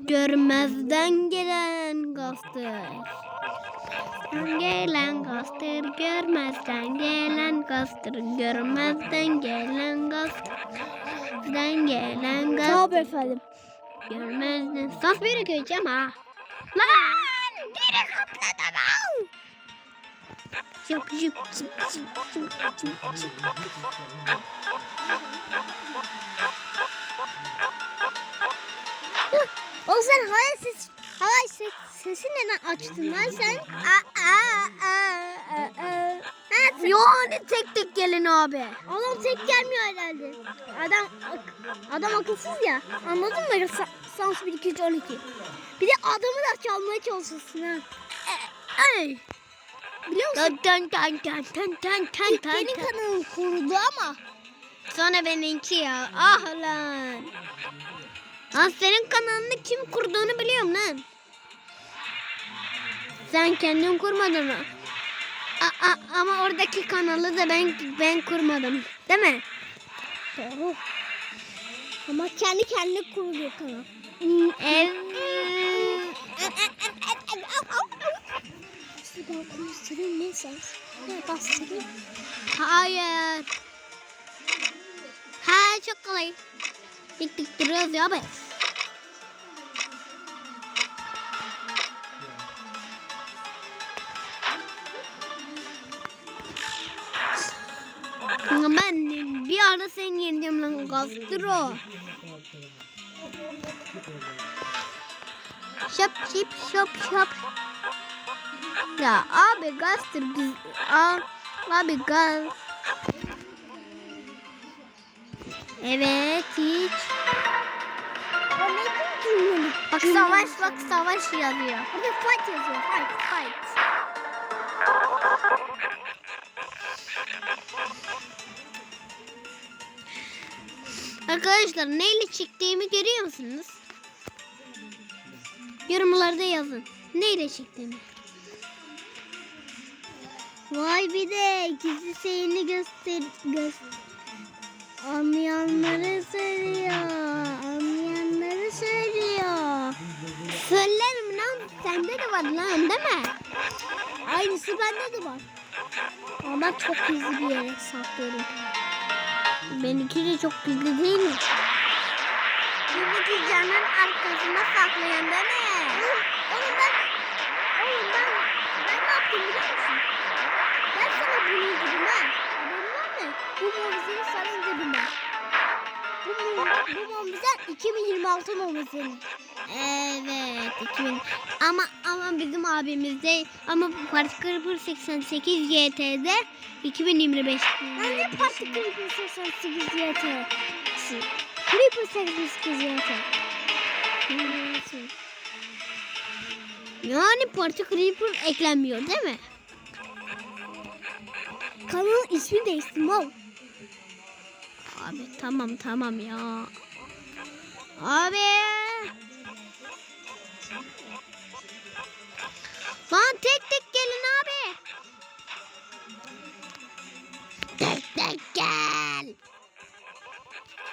Görmezden gelen gazdır. Gelen gazdır, görmezden gelen gazdır, görmezden gelen. Görmezden gelen gazdır. efendim. Görmezden. Saf bir koyacağım ha. Lan! Direkt atladım al. Zıp zıp zıp zıp zıp zıp zıp. O sen hava ses hava ses, sesi neden açtın lan sen? Aa, aa, aa, aa, aa. Ha, sen- Yani tek tek gelin abi. Adam tek gelmiyor herhalde. Adam adam akılsız ya. Anladın mı? Sa- Sans 1 2 3 12. Bir de adamı da çalmaya çalışıyorsun ha. Ay. Biliyor musun? Tan tan tan tan tan tan tan benim kanalım kurudu ama. Sonra benimki ya. Ah lan. Lan senin kanalını kim kurduğunu biliyorum lan. Sen kendin kurmadın mı? A- a- ama oradaki kanalı da ben ben kurmadım. Değil mi? Doğru. Ama kendi kendine kuruluyor kanal. Evet. Ne bastırayım? Hayır. Ha çok kolay. Dik dik duruyoruz ya be. Ben bir ara seni yeneceğim lan Gastro. Şap şip şop şop. Ya abi Gastro biz... Abi gaz. Evet hiç. Bak savaş bak savaş yazıyor. Burada fight yazıyor. Fight. Fight. Arkadaşlar neyle çektiğimi görüyor musunuz? Yorumlarda yazın. Neyle çektiğimi. Vay bir de gizli şeyini göster göster. Anlayanları söylüyor. Anlayanları söylüyor. Söylerim lan. Sende de var lan değil mi? Aynısı bende de var. Ama çok gizli bir yere saklıyorum. Benimki de çok gizli değil mi? Benimki canın arkasına saklayan değil mi? Oğlum ben Oğlum ben ben ne yaptım biliyor musun? Ben sana bunu dedim ha. Bu mucizeyi sana dedim ben. Bu, mu- bu mucize 2026 mucizesi. Evet 2000 ama ama bizim abimizde ama Particle 88 YT'de 2025 Anne parti Creeper 88 YT. Creeper 88 YT. yani Parti Creeper eklenmiyor değil mi? Kanalın ismini değiştirdim oğlum. Abi tamam tamam ya. Abi. Lan tek tek gelin abi. Tek tek gel.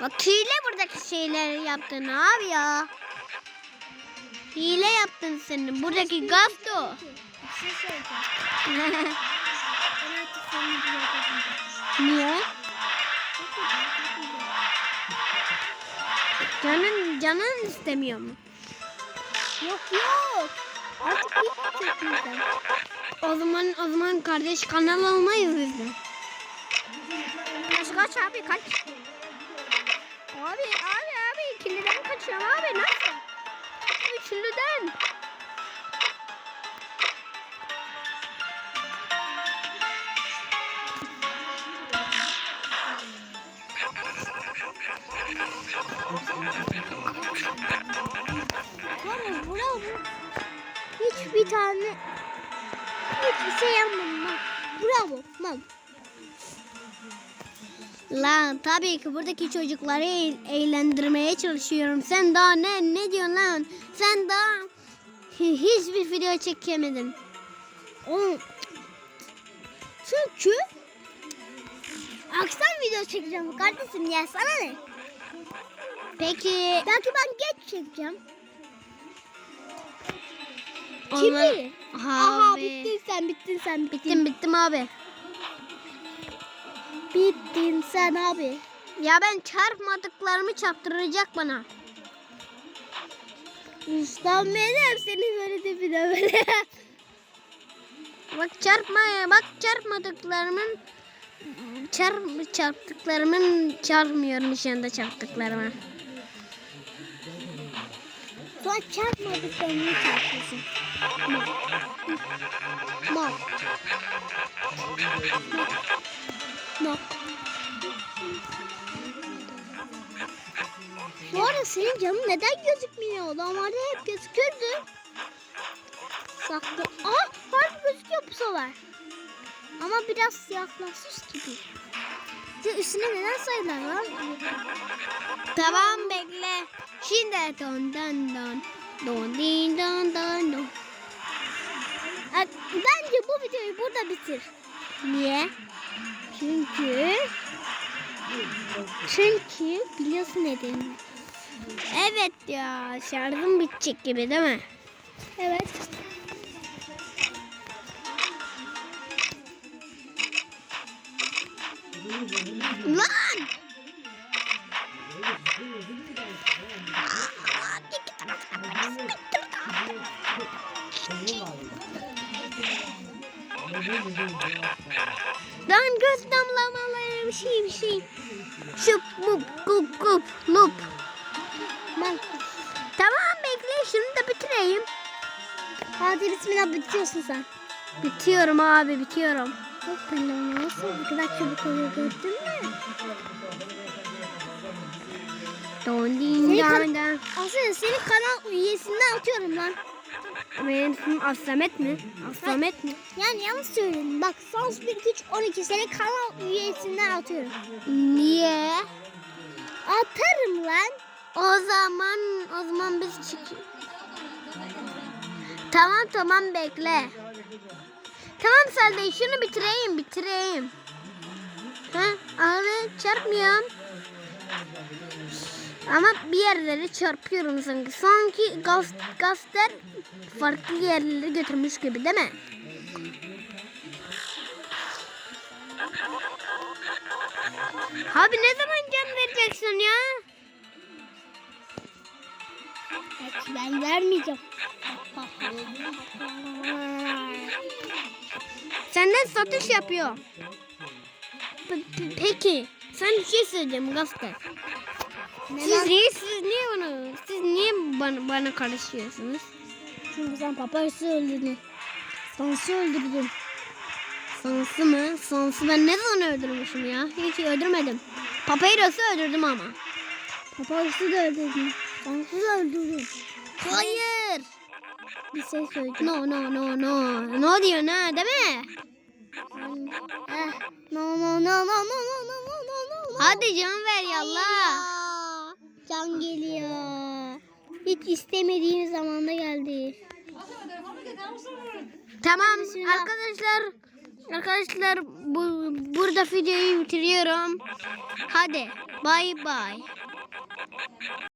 Bak hile buradaki şeyleri yaptın abi ya. Hile yaptın senin. Buradaki gasto. Bir şey söyleyeceğim. Niye? Canın canın istemiyor mu? Yok yok. Artık hiç çekmeyeceğim. O zaman o zaman kardeş kanal olmayız biz de. Kaç kaç abi kaç. Abi abi abi ikiliden kaçıyorum abi nasıl? Üçlüden. Hiçbir şey yapmadım lan. Bravo lan. Lan tabii ki buradaki çocukları eğ- eğlendirmeye çalışıyorum. Sen daha ne ne diyorsun lan? Sen daha hi- hiçbir video çekemedin. Oğlum. Çünkü akşam video çekeceğim kardeşim ya sana ne? Peki Belki ben geç çekeceğim. Kim Onlar-? Aha Abi. bittin sen bittin sen bittin. Bittim bittim abi. Bittin sen abi. Ya ben çarpmadıklarımı çarptıracak bana. Ustam benim seni böyle dibine böyle. Bak çarpma bak çarpmadıklarımın çarp çarptıklarımın çarpmıyorum nişanda çarptıklarıma. Sonra çarpmadıklarını çarpıyorsun. Mal. Mal. Bu arada senin canın neden gözükmüyor? Normalde hep gözükürdü. Saklı. Aa, harbi gözüküyor bu sefer. Ama biraz siyahlaşmış gibi. Ya üstüne neden sayılar var? Tamam bekle. Şimdi don don don don din don don don. Bence bu videoyu burada bitir. Niye? Çünkü çünkü biliyorsun nedeni. Evet ya şarjım bitecek gibi değil mi? Evet. Lan! Lan göz damlamaları bir şey bir şey. Şup mup gup gup lup. Ben Tamam bekle şunu da bitireyim. hadi bismillah bitiyorsun sen. Bitiyorum abi bitiyorum. Çok belli ama nasıl bu kadar çabuk oluyor gördün mü? Don din dan. Aslında senin kanal üyesinden atıyorum lan. Benim ismim Asamet mi? Asamet mi? Yani yanlış söyledim. Bak Sans 1 3 12 senin kanal üyesinden atıyorum. Niye? Atarım lan. O zaman o zaman biz çık. Tamam tamam bekle. Tamam Selde şunu bitireyim bitireyim. Ha abi çarpmıyorum. Ama bir yerleri çarpıyorum sanki. Sanki gaz, gazler farklı yerlere götürmüş gibi değil mi? Abi ne zaman can vereceksin ya? Belki ben vermeyeceğim. Senden satış yapıyor. Pe- pe- Peki. Sen bir şey söyleyeceğim Gazete. Siz niye, siz niye bana, siz niye bana, bana karışıyorsunuz? Çünkü sen papayası öldürdün. Sans'ı öldürdün. Sansı mı? Sansı ben ne zaman öldürmüşüm ya? Hiç öldürmedim. Papyrus'u öldürdüm ama. Papayası da öldürdün. Sans'ı da öldürdün. Hayır. Bir şey söyleyeceğim. No no no no. No diyor ne değil mi? Eh, no no no no no no no no no. Hadi can ver yallah. Aa, Hiç istemediğim zamanda geldi. Tamam arkadaşlar. Arkadaşlar bu, burada videoyu bitiriyorum. Hadi bay bay.